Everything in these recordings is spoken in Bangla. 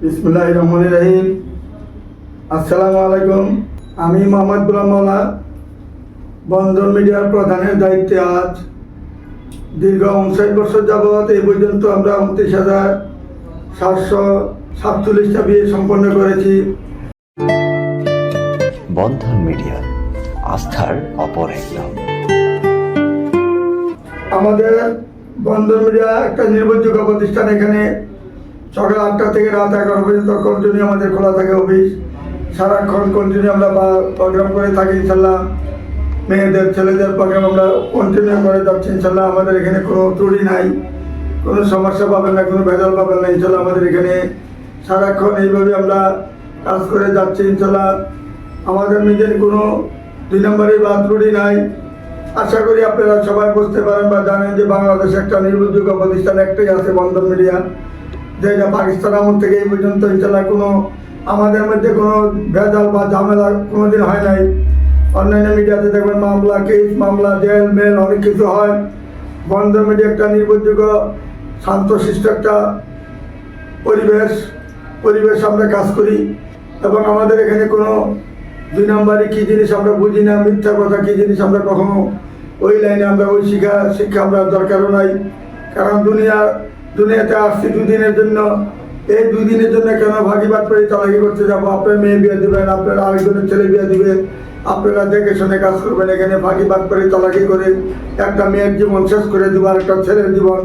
বিসমুল্লাহ রহমান রহিম। আসসালামু আলাইকুম আমি মোহাম্মদ গুলাম বন্ধন মিডিয়ার প্রধানের দায়িত্বে আজ দীর্ঘ উনষাট বছর যাবৎ এই পর্যন্ত আমরা উনত্রিশ হাজার সাতশো সাতচল্লিশটা বিয়ে সম্পন্ন করেছি। বন্ধন মিডিয়া আস্থার অপর এক নাম আমাদের বন্ধন মিডিয়া একটা নির্ভরযোগ্য প্রতিষ্ঠান এখানে সকাল আটটা থেকে রাত এগারো পর্যন্ত কন্টিনিউ আমাদের খোলা থাকে অফিস, সারাক্ষণ কন্টিনিউ আমরা প্রোগ্রাম করে থাকি ইনশাল্লাহ। মেয়েদের, ছেলেদের প্রোগ্রাম আমরা কন্টিনিউ করে যাচ্ছি ইনশাল্লাহ। আমাদের এখানে কোনো ত্রুটি নাই, কোনো সমস্যা পাবেন না, কোনো ভেজাল পাবেন না ইনশাল্লাহ আমাদের এখানে। সারাক্ষণ এইভাবে আমরা কাজ করে যাচ্ছি ইনশাল্লাহ। আমাদের নিজের কোনো দুই নম্বরের বা ত্রুটি নাই। আশা করি আপনারা সবাই বুঝতে পারেন বা জানেন যে বাংলাদেশ একটা নির্ভরযোগ্য প্রতিষ্ঠান একটাই আছে বন্ধন মিডিয়া। যেটা পাকিস্তান আমল থেকে এই পর্যন্ত ইনশাল্লাহ কোনো আমাদের মধ্যে কোনো ভেজাল বা ঝামেলা কোনোদিন হয় নাই। অন্যান্য মিডিয়াতে দেখবেন মামলা কেস মামলা জেল মেল অনেক কিছু হয়। বন্ধ মিডিয়া একটা নির্ভরযোগ্য শান্ত শান্তশিষ্ট একটা পরিবেশ পরিবেশ আমরা কাজ করি। এবং আমাদের এখানে কোনো দুই নম্বরে কী জিনিস আমরা বুঝি না, মিথ্যা কথা কী জিনিস আমরা কখনো ওই লাইনে আমরা ওই শিক্ষা শিক্ষা আমরা দরকারও নাই। কারণ দুনিয়া দুনিয়াতে আসছি দুদিনের জন্য। এই দুই দিনের জন্য কেন ভাগিবাদ করে চালাকি করতে যাব? আপনার মেয়ে বিয়ে দিবেন, আপনার আরেকজনের ছেলে বিয়ে দিবে। আপনারা দেখে শুনে কাজ করবেন এখানে ভাগিবাদ করে চালাকি করে একটা মেয়ের জীবন শেষ করে দিব আর একটা ছেলের জীবন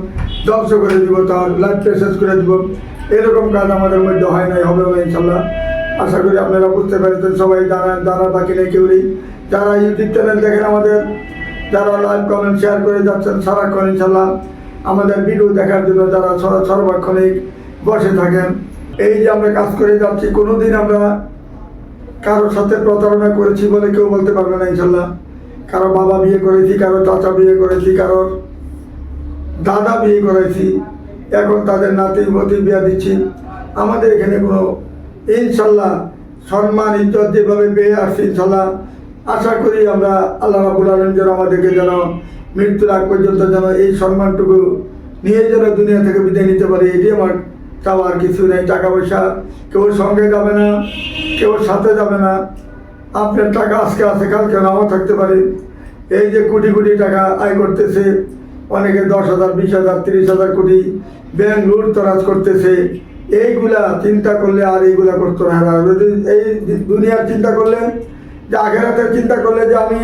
ধ্বংস করে দিব, তার লাইফটা শেষ করে দিব। এরকম কাজ আমাদের মধ্যে হয় নাই হবে না ইনশাল্লাহ আশা করি আপনারা বুঝতে পেরেছেন, সবাই জানান, জানার বাকি নেই কেউ নেই। যারা ইউটিউব চ্যানেল দেখেন আমাদের, যারা লাইভ কমেন্ট শেয়ার করে যাচ্ছেন, সারাক্ষণ ইনশাল্লাহ আমাদের ভিডিও দেখার জন্য যারা সর- সর্বক্ষণিক বসে থাকেন, এই যে আমরা কাজ করে যাচ্ছি, কোনোদিন আমরা কারোর সাথে প্রতারণা করেছি বলে কেউ বলতে পারবে না, ইনশাল্লাহ। কারও বাবা বিয়ে করেছি, কারও চাচা বিয়ে করেছি, কারোর দাদা বিয়ে করেছি, এখন তাদের নাতি মতি বিয়ে দিচ্ছি। আমাদের এখানে কোনো, ইনশাল্লাহ, সম্মান, ইজ্জত যেভাবে পেয়ে আসছি, ইনশাল্লাহ, আশা করি আমরা আল্লাহ রাবুল আলম যেন আমাদেরকে যেন মৃত্যুর আগ পর্যন্ত যেন এই সম্মানটুকু নিয়ে যেন দুনিয়া থেকে বিদায় নিতে পারি, এটি আমার চাওয়ার কিছু নেই। টাকা পয়সা কেউ সঙ্গে যাবে না, কেউ সাথে যাবে না। আপনার টাকা আজকে আছে, কালকে নাও থাকতে পারে। এই যে কোটি কোটি টাকা আয় করতেছে, অনেকে দশ হাজার, বিশ হাজার, তিরিশ হাজার কোটি ব্যাংক লুট তরাজ করতেছে। এইগুলা চিন্তা করলে আর এইগুলা করতে না। এই দুনিয়ার চিন্তা করলে যে আখেরাতের চিন্তা করলে যে আমি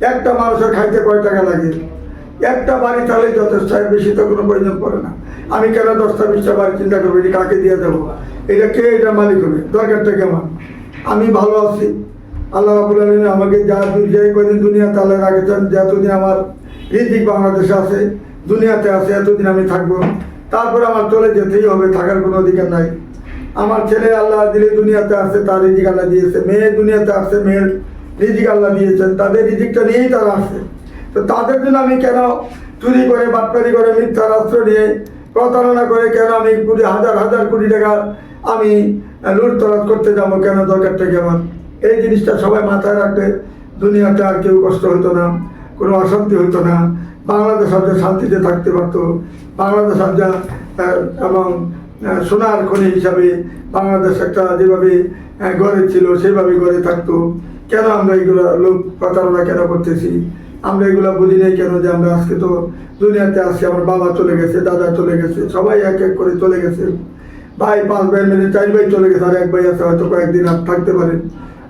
একটা মানুষের খাইতে কয় টাকা লাগে? একটা বাড়ি তাহলেই যথেষ্ট বেশি তো কোনো প্রয়োজন পড়ে না। আমি কেন দশটা বিশটা বাড়ি চিন্তা করব, এটি কাকে দিয়ে দেবো? এটা কে এটা মালিক হবে? দরকারটা কেমন? আমি ভালো আছি। আল্লাহ রাবুল আলম আমাকে যা যে কদিন দুনিয়াতে আল্লাহ রাখেছেন, যতদিন আমার রিজিক বাংলাদেশে আছে, দুনিয়াতে আছে, এতদিন আমি থাকব। তারপরে আমার চলে যেতেই হবে, থাকার কোনো অধিকার নাই। আমার ছেলে আল্লাহ দিলে দুনিয়াতে আসছে তার রিজিক আল্লাহ দিয়েছে। মেয়ে দুনিয়াতে আসছে মেয়ের রিজিক আল্লাহ দিয়েছেন, তাদের রিজিকটা নিয়েই তারা আসছে তো তাদের জন্য আমি কেন চুরি করে, বাটপারি করে মিথ্যা রাষ্ট্র নিয়ে প্রতারণা করে কেন আমি কুড়ি, হাজার হাজার কোটি টাকা আমি লুটতরাজ করতে যাব, কেন দরকারটা কেমন এই জিনিসটা সবাই মাথায় রাখলে দুনিয়াতে আর কেউ কষ্ট হতো না, কোনো অশান্তি হতো না। বাংলাদেশ আজ শান্তিতে থাকতে পারতো, বাংলাদেশ আজ এবং সোনার খনি হিসাবে বাংলাদেশ একটা যেভাবে গড়ে ছিল, সেভাবে গড়ে থাকতো। কেন আমরা এগুলো লোক প্রতারণা কেন করতেছি? আমরা এগুলো বুঝি নাই কেন যে আমরা আজকে তো দুনিয়াতে আসছি আমার বাবা চলে গেছে, দাদা চলে গেছে, সবাই এক এক করে চলে গেছে। ভাই, পাঁচ ভাই মিলে চার ভাই চলে গেছে, আর এক ভাই আছে হয়তো কয়েকদিন আর থাকতে পারে।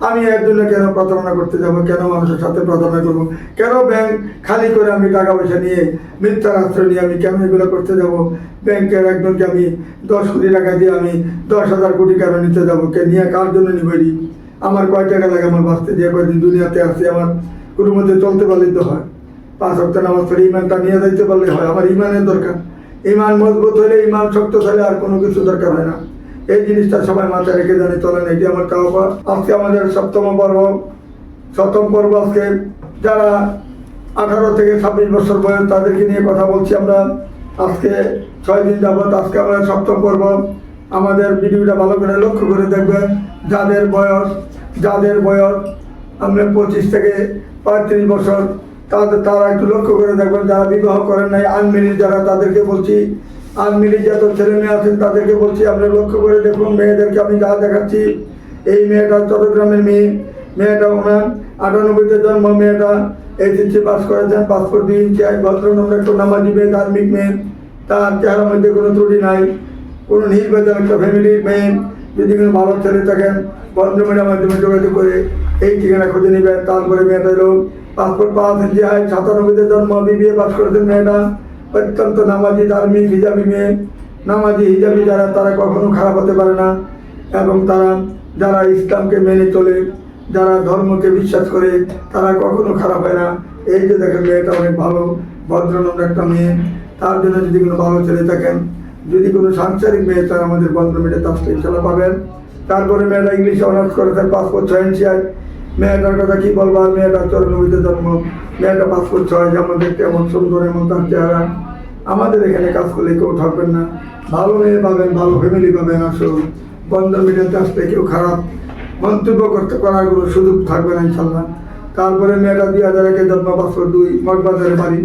আমি এর জন্য কেন প্রতারণা করতে যাব? কেন মানুষের সাথে প্রতারণা করব? কেন ব্যাংক খালি করে আমি টাকা পয়সা নিয়ে মিথ্যা রাষ্ট্র নিয়ে আমি কেন এগুলো করতে যাব? ব্যাংকের একজনকে আমি দশ কোটি টাকা দিয়ে আমি দশ হাজার কোটি কেন নিতে যাব? কে নিয়ে কার জন্য নিবেরি আমার কয় টাকা লাগে, আমার বাঁচতে যে কয়দিন দুনিয়াতে আসছে আমার কোনো মধ্যে চলতে পারলেই তো হয়। পাঁচ সপ্তাহ নামাজ পড়ে ইমানটা নিয়ে যাইতে পারলে হয়, আমার ইমানের দরকার। ইমান মজবুত হলে ইমান শক্ত হলে আর কোনো কিছু দরকার হয় না। এই জিনিসটা সবাই মাথায় রেখে জানি, চলেন, এটি আমার চাওয়া আজকে আমাদের সপ্তম পর্ব। সপ্তম পর্ব আজকে যারা আঠারো থেকে ছাব্বিশ বছর বয়স, তাদেরকে নিয়ে কথা বলছি আমরা। আজকে ছয় দিন যাবত আজকে আমরা সপ্তম পর্ব। আমাদের ভিডিওটা ভালো করে লক্ষ্য করে দেখবেন, যাদের বয়স যাদের বয়স, আমরা পঁচিশ থেকে পঁয়ত্রিশ বছর, তাদের, তারা একটু লক্ষ্য করে দেখবেন, যারা বিবাহ করেন নাই আনমেরিড যারা, তাদেরকে বলছি মিলি যত ছেলে মেয়ে আছেন, তাদেরকে বলছি আপনি লক্ষ্য করে দেখুন, মেয়েদেরকে আমি যা দেখাচ্ছি, এই মেয়েটা চট্টগ্রামের মেয়ে, মেয়েটা ওনার আটানব্বইতে জন্ম, মেয়েটা এইচএসসি পাস করেছেন পাসপোর্ট দুই ইঞ্চি ভদ্রনম্র একটু নামাজি মেয়ে, ধার্মিক মেয়ে, তার চেহারার মধ্যে কোনো ত্রুটি নাই। কোনো নির্বাচন, একটা ফ্যামিলির মেয়ে যদি কোনো ভালো ছেলে থাকেন বন্ধুমের মাধ্যমে যোগাযোগ করে এই ঠিকানা খুঁজে নেবেন। তারপরে মেয়েটা এলো পাসপোর্ট পাওয়া যে হয় সাতানব্বইতে জন্ম বিবিএ পাস করেছেন মেয়েটা। অত্যন্ত নামাজি, ধার্মিক, হিজাবি মেয়ে। নামাজি, হিজাবি যারা, তারা কখনো খারাপ হতে পারে না। এবং তারা, যারা ইসলামকে মেনে চলে, যারা ধর্মকে বিশ্বাস করে, তারা কখনো খারাপ হয় না। এই যে দেখেন, মেয়েটা অনেক ভালো ভদ্রনম্র একটা মেয়ে। তার জন্য যদি কোনো ভালো ছেলে থাকেন যদি কোনো সাংসারিক মেয়ে চান আমাদের বন্ধ মেয়েটা তার ইনশাল্লাহ পাবেন। তারপরে মেয়েটা ইংলিশে অনার্স করেছে পাসপোর্ট ছয় ইঞ্চি আর মেয়েটার কথা কি বলব? আর মেয়েটা চরণবিতে জন্ম। মেয়েটা পাসপোর্ট ছয়, যেমন দেখতে এমন সুন্দর, এমন তার চেহারা। আমাদের এখানে কাজ করলে কেউ থাকবেন না। ভালো মেয়ে পাবেন, ভালো ফ্যামিলি পাবেন আসুন বন্ধন মিডিয়াতে আসলে কেউ খারাপ মন্তব্য করতে করার কোনো সুযোগ থাকবে না, ইনশাল্লাহ। তারপরে মেয়েটা দুই হাজার একে জন্ম, পাসপোর্ট দুই মঠবাজারে বাড়ি।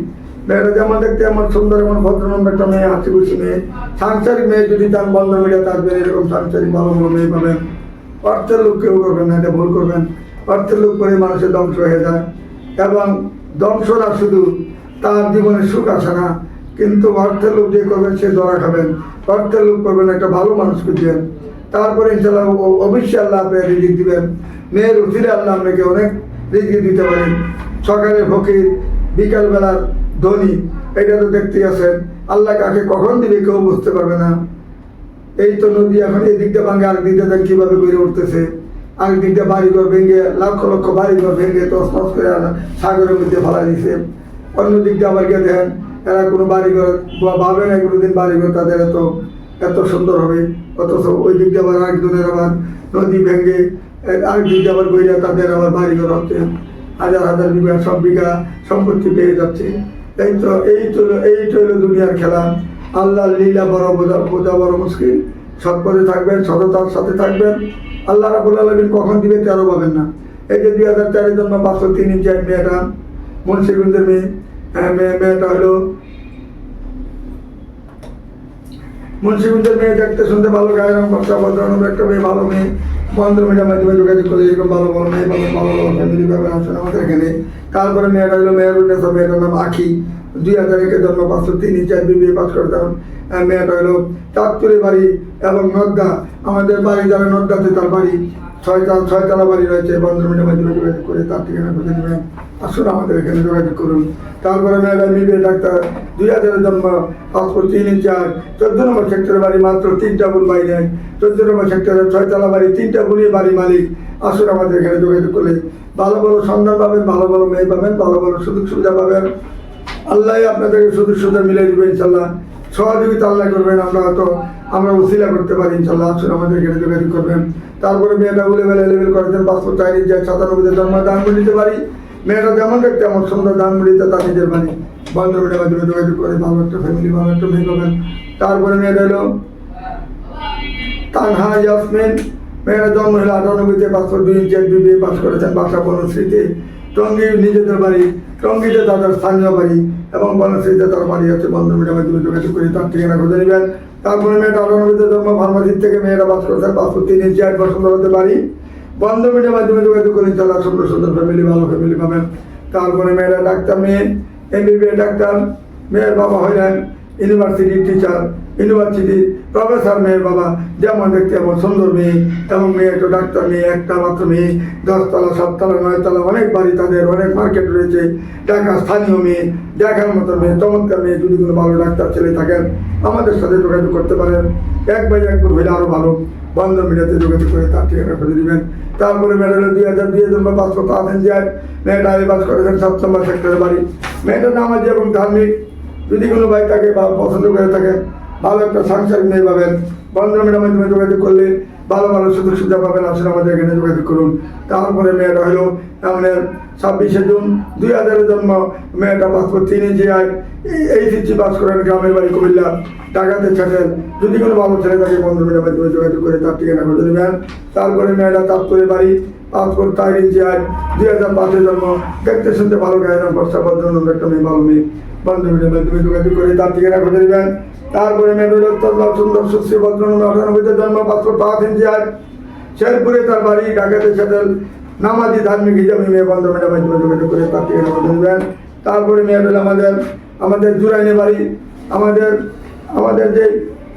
মেয়েটা যেমন দেখতে এমন সুন্দর, এমন ভদ্রনম্র একটা মেয়ে, হাসি খুশি মেয়ে। সাংসারিক মেয়ে যদি চান বন্ধন মিডিয়াতে আসবেন এরকম সাংসারিক ভালো ভালো মেয়ে পাবেন। অর্থের লোক কেউ করবেন না, এটা ভুল করবেন। অর্থের লোক করে মানুষের ধ্বংস হয়ে যায়। এবং ধ্বংসরা শুধু তার জীবনে সুখ আসে না, কিন্তু অর্থের লোক যে করবেন, সে ধরা খাবেন। অর্থের লোক করবেন, একটা ভালো মানুষ খুঁজবেন তারপরে ইনশাল্লাহ অবশ্যই আল্লাহ আপনাকে রিজিক দিবেন। মেয়ের উচিরে আল্লাহ আপনাকে অনেক রিজিক দিতে পারেন সকালে ফকির, বিকালবেলার ধনী, এটা তো দেখতে আছেন। আল্লাহ কাকে কখন দিবে কেউ বুঝতে পারবে না। এই তো নদী এখন এই দিকটা ভাঙে আরেক দিকটা দেখ কীভাবে গড়ে উঠতেছে। আরেক দিকটা বাড়িঘর ভেঙে লক্ষ লক্ষ বাড়িঘর ভেঙে তসনস করে সাগরের মধ্যে ফেলা দিছে অন্য দিকটা আবার গিয়ে দেখেন, এরা কোনো বাড়িঘর, বা ভাবে না কোনোদিন বাড়িঘর তাদের এত এত সুন্দর হবে। অথচ ওই দিকটা আবার আরেকজনের আবার নদী ভেঙে আরেক দিকটা আবার গইরা তাদের আবার বাড়িঘর হচ্ছে। হাজার হাজার বিঘা, সব বিঘা সম্পত্তি পেয়ে যাচ্ছে। এই তো এই তো এই তো দুনিয়ার খেলা। আল্লাহ লীলা বড় বোঝা বোঝা বড় মুশকিল। থাকবেন সততার সাথে থাকবেন। আল্লাহ রাবুল আলমিন কখন দিবে তেরো পাবেন না। এই যে দুই হাজার চারের জন্য পাঁচশো তিন ইঞ্চি মেয়েটা মুন্সিগঞ্জের মেয়ে হ্যাঁ, মেয়ে মেয়েটা হলো মুন্সিগঞ্জের মেয়ে দেখতে শুনতে ভালো গায়ের রং ভদ্রনম্র একটা মেয়ে ভালো মেয়ে। বন্ধ মিডিয়ার মাধ্যমে যোগাযোগ করে এরকম ভালো ভালো মেয়ে, ভালো ভালো ভালো ফ্যামিলি পাবেন আসেন আমাদের এখানে। তারপরে মেয়েটা হলো মেয়েরুন্নেসা মেয়েটার নাম আখি। দুই হাজার একে জন্ম পাঁচশো তিন, চার বিবিএ পাস করতাম মেয়েটা হলো চাঁদপুরে বাড়ি এবং নদ্দা আমাদের বাড়ি যারা নদ্দাতে তার বাড়ি। ছয়তলা ছয়তলা বাড়ি রয়েছে বন্ধ মিডিয়ার মাধ্যমে যোগাযোগ করে তার ঠিকানা খুঁজে নেবেন। আসুন আমাদের এখানে যোগাযোগ করুন। তারপরে মেয়েটা মিবে ডাক্তার, দুই হাজারের জন্ম, পাসপোর্ট তিন চার চোদ্দ নম্বর সেক্টরের বাড়ি মাত্র তিনটা বোন বাইরে চোদ্দ নম্বর সেক্টরের ছয়তলা বাড়ি, তিনটা বোনই বাড়ি মালিক। আসুন আমাদের এখানে যোগাযোগ করলে। ভালো ভালো সন্ধান পাবেন, ভালো ভালো মেয়ে পাবেন, ভালো ভালো সুযোগ সুবিধা পাবেন। আল্লাহ আপনাদেরকে সুযোগ সুবিধা মিলে দেবে ইনশাল্লাহ সহযোগিতা আল্লাহ করবেন, আমরা হয়তো, আমরা উসিলা করতে পারি ইনশাল্লাহ আসলে আমাদের এখানে যোগাযোগ করবেন। তারপরে মেয়েটা বলে বেলা লেভেল করেছেন পাসপোর্ট চাইনি যে সাতানব্বইতে জন্ম দান দিতে পারি। মেয়েটা যেমন দেখতে আমার সুন্দর দান দিতে, তার নিজের বাড়ি বান্ধবীর মাধ্যমে যোগাযোগ করে, ভালো একটা ফ্যামিলি ভালো একটা মেয়ে পাবেন। তারপরে মেয়েটা হলো, তানহা ইয়াসমিন। মেয়েরা জন্ম হলো আটানব্বইতে পাসপোর্ট দুই ইঞ্চি বিবিএ পাস করেছেন বাসা বনশ্রীতে। টঙ্গী নিজেদের বাড়ি, টঙ্গীতে তাদের স্থানীয় বাড়ি এবং বনশ্রীতে তার বাড়ি আছে বন্ধু মিডিয়ার মাধ্যমে যোগাযোগ করে তার ঠিকানা খুঁজে নেবেন। তারপরে মেয়েটা আটানব্বইতে জন্ম, ফার্মাসির থেকে মেয়েরা বাস করেছেন পাসপোর্ট তিন ইঞ্চি এক বছর হতে বাড়ি বন্ধ মিডিয়ার মাধ্যমে যোগাযোগ করে চালা সুন্দর সুন্দর ফ্যামিলি ভালো ফ্যামিলি পাবেন। তারপরে মেয়েরা ডাক্তার মেয়ে এমবিবিএ ডাক্তার, মেয়ের বাবা হইলেন ইউনিভার্সিটির টিচার ইউনিভার্সিটি প্রফেসর মেয়ের বাবা, যেমন দেখতে এমন সুন্দর মেয়ে এবং মেয়ে একটা ডাক্তার মেয়ে, একটা মাত্র মেয়ে দশতলা সাততলা, নয়তলা, অনেক বাড়ি তাদের, অনেক মার্কেট রয়েছে। ঢাকা স্থানীয় মেয়ে, দেখার মতো মেয়ে, চমৎকার মেয়ে, যদি কোনো ভালো ডাক্তার ছেলে থাকেন আমাদের সাথে যোগাযোগ করতে পারেন। এক বাই এক করে হইলে আরও ভালো। বন্ধ মিডিয়াতে যোগাযোগ করে তার ঠিকানা খুঁজে দিবেন তারপরে মেয়েটা দুই হাজার দুই হাজার পাঁচশো পাঁচ যায়। মেয়েটা আগে বাস করেছেন সাত নম্বর সেক্টরের বাড়ি। মেয়েটার নামাজি এবং ধার্মিক। যদি কোনো ভাই তাকে বা পছন্দ করে থাকে, ভালো একটা সাংসারিক মেয়ে পাবেন বন্ধনের মাধ্যমে যোগাযোগ করলে ভালো ভালো সুযোগ সুবিধা পাবেন আসলে আমাদের এখানে যোগাযোগ করুন। তারপরে মেয়েটা হলো আমাদের ছাব্বিশে জুন দুই হাজারের জন্ম, মেয়েটা পাসপোর্ট তিন ইঞ্চি আয়, এই সিচি পাস করেন গ্রামের বাড়ি কুমিল্লা টাকাতে ছেড়েন যদি কোনো ভালো ছেলে থাকে বন্ধুমের মাধ্যমে যোগাযোগ করে তার ঠিকানা খুঁজে নেবেন। তারপরে মেয়েটা চাঁদপুরে বাড়ি, পাসপোর্ট চার ইঞ্চি আয় দুই হাজার পাঁচের জন্ম, দেখতে শুনতে ভালো গায়ের বর্ষা ভদ্র একটা মেয়ে, ভালো মেয়ে। বান্ধবীদের মাধ্যমে যোগাযোগ করে তার ঠিকানা খুঁজে নেবেন। তারপরে মেয়েদের অত্যন্ত সুন্দর সুশ্রী ভদ্রনম্র আটানব্বইতে জন্ম পাসপোর্ট পাওয়া তিনটি আজ শেরপুরে তার বাড়ি, ঢাকাতে সেটেল। নামাজি ধার্মিক হিসাবে মেয়ে বন্ধ ম্যাডাম যোগাযোগ করে তার ঠিকানা বলে দেবেন তারপরে মেয়ে হলো আমাদের আমাদের জুরাইনে বাড়ি। আমাদের আমাদের যে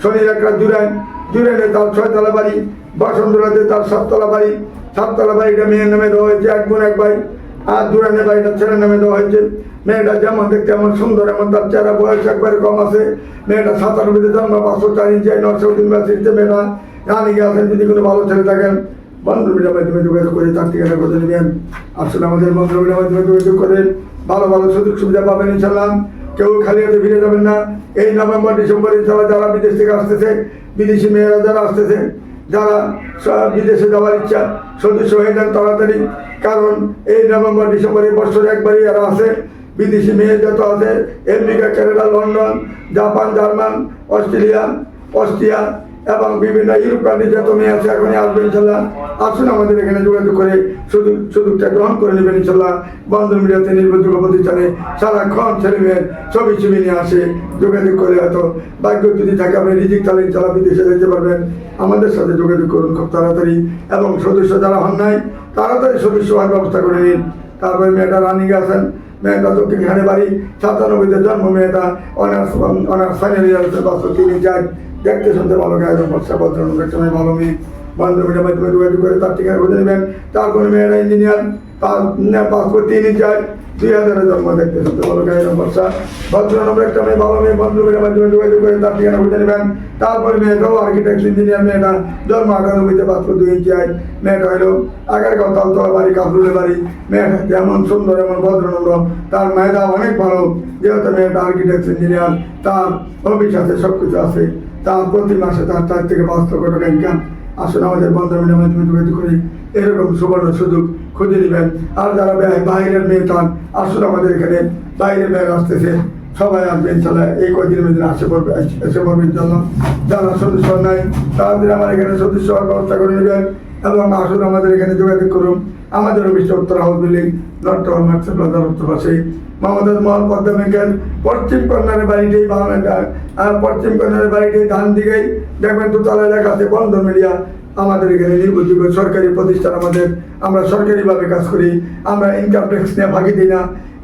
শনির একটা জুরাইন। জুরাইনে তার ছয়তলা বাড়ি। বসন্তলাতে তার সাততলা বাড়ি। সাততলা বাড়িটা মেয়ের নামে হয়েছে। এক বোন, এক ভাই। আর জুরাইনে বাড়িটা ছেলের নামে দেওয়া হয়েছে। মেয়েটা যেমন দেখতে এমন সুন্দর, এমন তার চেহারা, বয়স একবারে কম আছে। মেয়েটা সাতানব্বইতে জন্ম, পাঁচশো চার ইঞ্চি নশো ইউনিভার্সিটিতে মেয়েটা রানি আছেন যদি কোনো ভালো ছেলে থাকেন বন্ধুমিলের মাধ্যমে যোগাযোগ করে, তার ঠিকানা করে নেবেন আসলে আমাদের বন্ধুমিলের মাধ্যমে যোগাযোগ করে, ভালো ভালো সুযোগ সুবিধা পাবেন ইনশাল্লাহ কেউ খালি হাতে ফিরে যাবেন না। এই নভেম্বর, ডিসেম্বর ইনশাল্লাহ যারা বিদেশ থেকে আসতেছে, বিদেশি মেয়েরা যারা আসতেছে যারা বিদেশে যাওয়ার ইচ্ছা সদস্য হয়ে যান তাড়াতাড়ি। কারণ এই নভেম্বর, ডিসেম্বরে বছরে একবারই এরা আসে বিদেশি মেয়ে যত আছে, America, Canada, London, Japan, German, Australia, Austria এবং বিভিন্ন ইউরোপ কান্ট্রি যত মেয়ে আছে, এখনই আসবে ইনশাল্লাহ আসুন আমাদের এখানে যোগাযোগ করে সুযোগ সুযোগটা গ্রহণ করে নেবেন ইনশাল্লাহ বন্ধন মিডিয়াতে নির্ভরযোগ্য প্রতিষ্ঠানে সারাক্ষণ ছেলে মেয়ের ছবি ছবি নিয়ে আসে, যোগাযোগ করে হয়তো ভাগ্য যদি থাকে, আপনি রিজিক তাহলে ইনশাল্লাহ বিদেশে যেতে পারবেন। আমাদের সাথে যোগাযোগ করুন খুব তাড়াতাড়ি। এবং সদস্য যারা হন নাই, তাড়াতাড়ি সদস্য হওয়ার ব্যবস্থা করে নিন। তারপরে মেয়েটা রানিং আছেন মেয়েটা দক্ষিণখানে বাড়ি, সাতানব্বইতে জন্ম মেয়েটা, অনার্স অনার্স ফাইনাল ইয়ার বাস্তব তিনি চার দেখতে শুনতে ভালো, গায়ে বর্ষা ভদ্রনক সময় ভালো মেয়ে। বান্ধবীটা মাধ্যমে করে তার ঠিকানা খুঁজে নেবেন। তারপরে মেয়েরা ইঞ্জিনিয়ার পাসপোর্ট তিন চার দুই হাজারের জন্ম দেখতে শুনতে ভালো গায়ে বর্ষা ভদ্রনক একটা মেয়ে, ভালো মেয়ে বান্ধবীর মাধ্যমে যোগাযোগ করে তার ঠিকানা খুঁজে নেবেন। তারপরে মেয়েটাও আর্কিটেক্ট ইঞ্জিনিয়ার মেয়েটা। জন্ম আটানব্বইতে পাসপোর্ট দুই ইঞ্চি আয়। মেয়েটা হলো আগারগাঁও তালতলা বাড়ি কাপড়ুলের বাড়ি। মেয়েটা যেমন সুন্দর, এমন ভদ্রনম্র তার মেয়েটা অনেক ভালো। যেহেতু মেয়েটা আর্কিটেক্ট ইঞ্জিনিয়ার তার ভবিষ্যতে সব কিছু আছে। তার প্রতি মাসে তার চার থেকে পাঁচ লক্ষ টাকা ইনকাম আসুন আমাদের বন্ধুমিলের মাধ্যমে যোগাযোগ করি। এরকম সুবর্ণ সুযোগ খুঁজে নেবেন আর যারা ব্যয় বাইরের মেয়ে চান, আসুন আমাদের এখানে। বাইরের মেয়ের আসতেছে, সবাই আসবে, ইনশাল্লাহ এই কদিনের মধ্যে আসে পড়বে এসে পড়বে ইনশাল্লাহ। যারা সদস্য নাই, তাদের আমার এখানে সদস্য হওয়ার ব্যবস্থা করে নেবেন এবং আসুন আমাদের এখানে যোগাযোগ করুন। আমাদের অফিস উত্তর হাউস বিল্ডিং নর্থ মার্কস প্লাজার উত্তর পাশে মোহাম্মদ মহল পদ্মা ব্যাংকের পশ্চিম কর্নারের বাড়িতেই বাংলা পশ্চিম কর্নারের বাড়িতেই ধান দিকেই দেখবেন দোতলা লেখা আছে বন্ধ মিডিয়া আমাদের এখানে নির্ভরযোগ্য সরকারি প্রতিষ্ঠান আমাদের। আমরা সরকারিভাবে কাজ করি, আমরা ইনকাম ট্যাক্স নিয়ে ভাগি দিই না,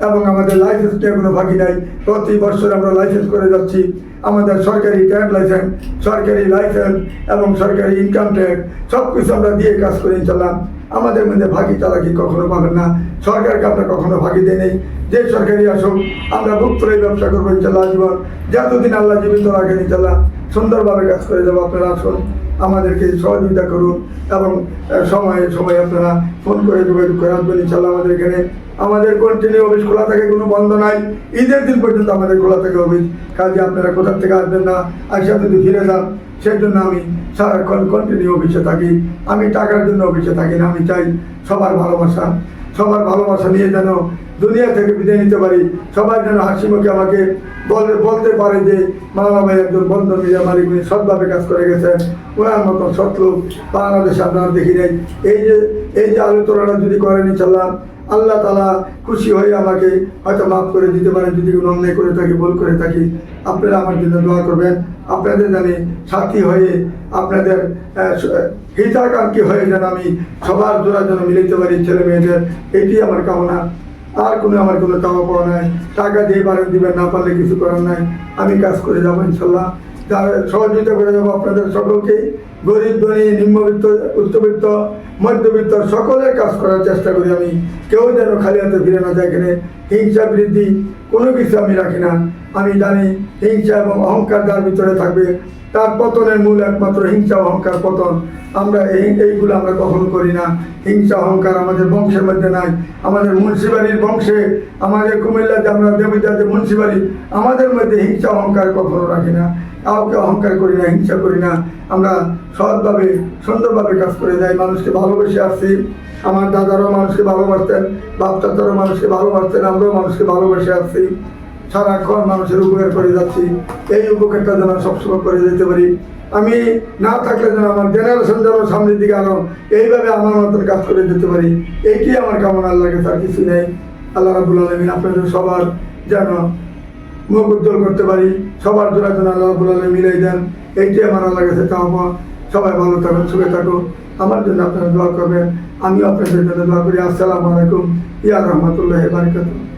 এবং আমাদের লাইসেন্স নিয়ে কোনো ফাঁকি নাই। প্রতি বছর আমরা লাইসেন্স করে যাচ্ছি। আমাদের সরকারি ট্যাক্স লাইসেন্স সরকারি লাইসেন্স এবং সরকারি ইনকাম ট্যাক্স সব কিছু আমরা দিয়ে কাজ করে ইনশাল্লাহ আমাদের মধ্যে ভাগি চালাকি কখনো পাবেন না। সরকারকে আমরা কখনো ভাগি দিয়ে নেই। যে সরকারি আসুক, আমরা বুক করে ব্যবসা করব, ইনশাল্লাহ জীবন যতদিন আল্লাহ জীবিত রাখেন, ইনশাল্লাহ সুন্দরভাবে কাজ করে যাব। আপনারা আসুন, আমাদেরকে সহযোগিতা করুন এবং সময়ে সময়ে আপনারা ফোন করে যোগাযোগ করে আসবেন, ইনশাল্লাহ আমাদের এখানে। আমাদের কন্টিনিউ অফিস খোলা থাকে, কোনো বন্ধ নাই। ঈদের দিন পর্যন্ত আমাদের খোলা থাকে অফিস। কাজে আপনারা কোথার থেকে আসবেন না আসা যদি ফিরে যান। সেই জন্য আমি সারাক্ষণ কন্টিনিউ অফিসে থাকি। আমি টাকার জন্য অফিসে থাকি না। আমি চাই সবার ভালোবাসা সবার ভালোবাসা নিয়ে যেন দুনিয়া থেকে বিদায় নিতে পারি। সবাই যেন হাসি মুখে আমাকে বলে বলতে পারে যে, মাওলানা ভাই একজন বন্ধ মিডিয়া মালিক উনি সৎভাবে কাজ করে গেছেন। ওনার মতো সৎ বাংলাদেশে আপনারা দেখি নাই। এই যে এই যে আলোচনাটা যদি করেন ইনশাল্লাহ আল্লাহ তালা খুশি হয়ে আমাকে হয়তো মাফ করে দিতে পারেন। যদি কোনো অন্যায় করে থাকি, ভুল করে থাকি, আপনারা আমার জন্য দোয়া করবেন। আপনাদের জানি সাথী হয়ে আপনাদের হিতাকাঙ্ক্ষী হয়ে যেন আমি সবার জোড়া যেন মিলিতে পারি ছেলে মেয়েদের, এটি আমার কামনা। আর কোনো আমার কোনো চাওয়া পাওয়া নাই। টাকা দিয়ে পারেন দিবেন, না পারলে কিছু করার নাই। আমি কাজ করে যাব ইনশাল্লাহ। সহযোগিতা করে যাব আপনাদের সকলকে। গরিব, ধনী, নিম্নবিত্ত, উচ্চবিত্ত, মধ্যবিত্ত সকলের কাজ করার চেষ্টা করি আমি। কেউ যেন খালি হাতে ফিরে না যায় এখানে। হিংসা বৃদ্ধি কোনো কিছু আমি রাখি না। আমি জানি হিংসা এবং অহংকার যার ভিতরে থাকবে, তার পতনের মূল একমাত্র হিংসা অহংকার পতন। আমরা এই, এইগুলো আমরা কখনো করি না। হিংসা, অহংকার আমাদের বংশের মধ্যে নাই। আমাদের মুন্সিবাড়ির বংশে, আমাদের কুমিল্লাতে আমরা দেবিদাতে মুন্সিবাড়ি, আমাদের মধ্যে হিংসা, অহংকার কখনো রাখি না। কাউকে অহংকার করি না, হিংসা করি না। আমরা সৎভাবে, সুন্দরভাবে কাজ করে যাই, মানুষকে ভালোবেসে আসছি। আমার দাদারাও মানুষকে ভালোবাসতেন বাপ চাচারও মানুষকে ভালোবাসতেন, আমরাও মানুষকে ভালোবেসে আসছি। সারাক্ষণ মানুষের উপকার করে যাচ্ছি। এই উপকারটা যেন সবসময় করে যেতে পারি। আমি না থাকলে যেন আমার জেনারেশন যেন সামনের দিকে আরও এইভাবে আমার মতন কাজ করে যেতে পারি। এইটি আমার কামনা আল্লাহকে তার কিছু নেই। আল্লাহ রাবুল আলমিন আপনাদের সবার যেন মুখ উজ্জ্বল করতে পারি। সবার জোড়া যেন আল্লাহ রাব্বুল আলামিন মিলাই দেন। এইটাই আমার আল্লাহ কাছে চাওয়া সবাই ভালো থাকুন, সুখে থাকুন। আমার জন্য আপনারা দোয়া করবেন। আমিও আপনাদের জন্য দোয়া করি। আসসালামু আলাইকুম। ইয়া রহমতুল্লাহ বারকাতুহ।